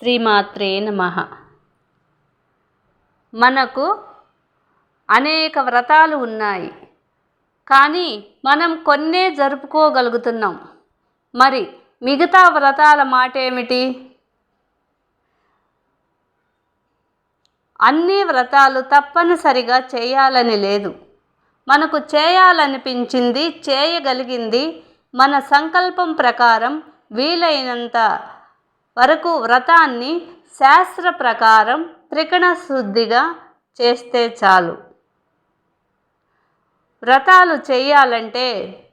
శ్రీమాత్రే నమ. మనకు అనేక వ్రతాలు ఉన్నాయి. కానీ మనం కొన్నే జరుపుకోగలుగుతున్నాం. మరి మిగతా వ్రతాల మాట ఏమిటి అన్ని వ్రతాలు తప్పనిసరిగా చేయాలని లేదు. మనకు చేయాలనిపించింది చేయగలిగింది మన సంకల్పం ప్రకారం వీలైనంత వరకు వ్రతాన్ని శాస్త్ర ప్రకారం త్రికణ శుద్ధిగా చేస్తే చాలు. వ్రతాలు చేయాలంటే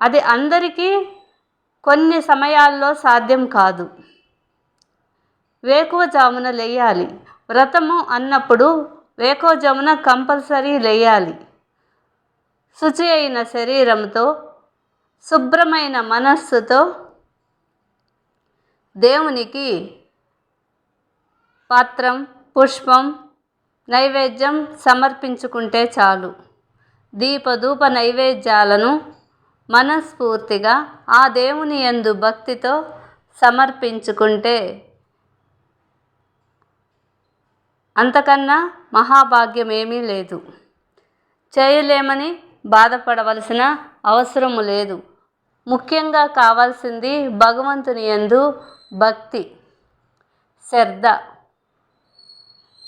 అది అందరికీ కొన్ని సమయాల్లో సాధ్యం కాదు. వేకువజామున లేయాలి. వ్రతము అన్నప్పుడు వేకువజామున కంపల్సరీ లేయాలి. శుచి అయిన శరీరంతో శుభ్రమైన మనస్సుతో దేవునికి పాత్రం పుష్పం నైవేద్యం సమర్పించుకుంటే చాలు. దీపధూప నైవేద్యాలను మనస్ఫూర్తిగా ఆ దేవుని యందు భక్తితో సమర్పించుకుంటే అంతకన్నా మహాభాగ్యం ఏమీ లేదు. చేయలేమని బాధపడవలసిన అవసరము లేదు. ముఖ్యంగా కావాల్సింది భగవంతుని యందు భక్తి శ్రద్ధ.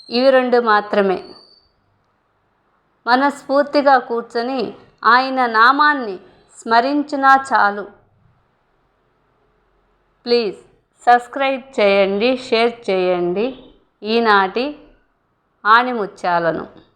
ఇవి రెండు మాత్రమే. మనస్ఫూర్తిగా కూర్చొని ఆయన నామాన్ని స్మరించినా చాలు. ప్లీజ్ సబ్స్క్రైబ్ చేయండి షేర్ చేయండి. ఈనాటి ఆణిముత్యాలను.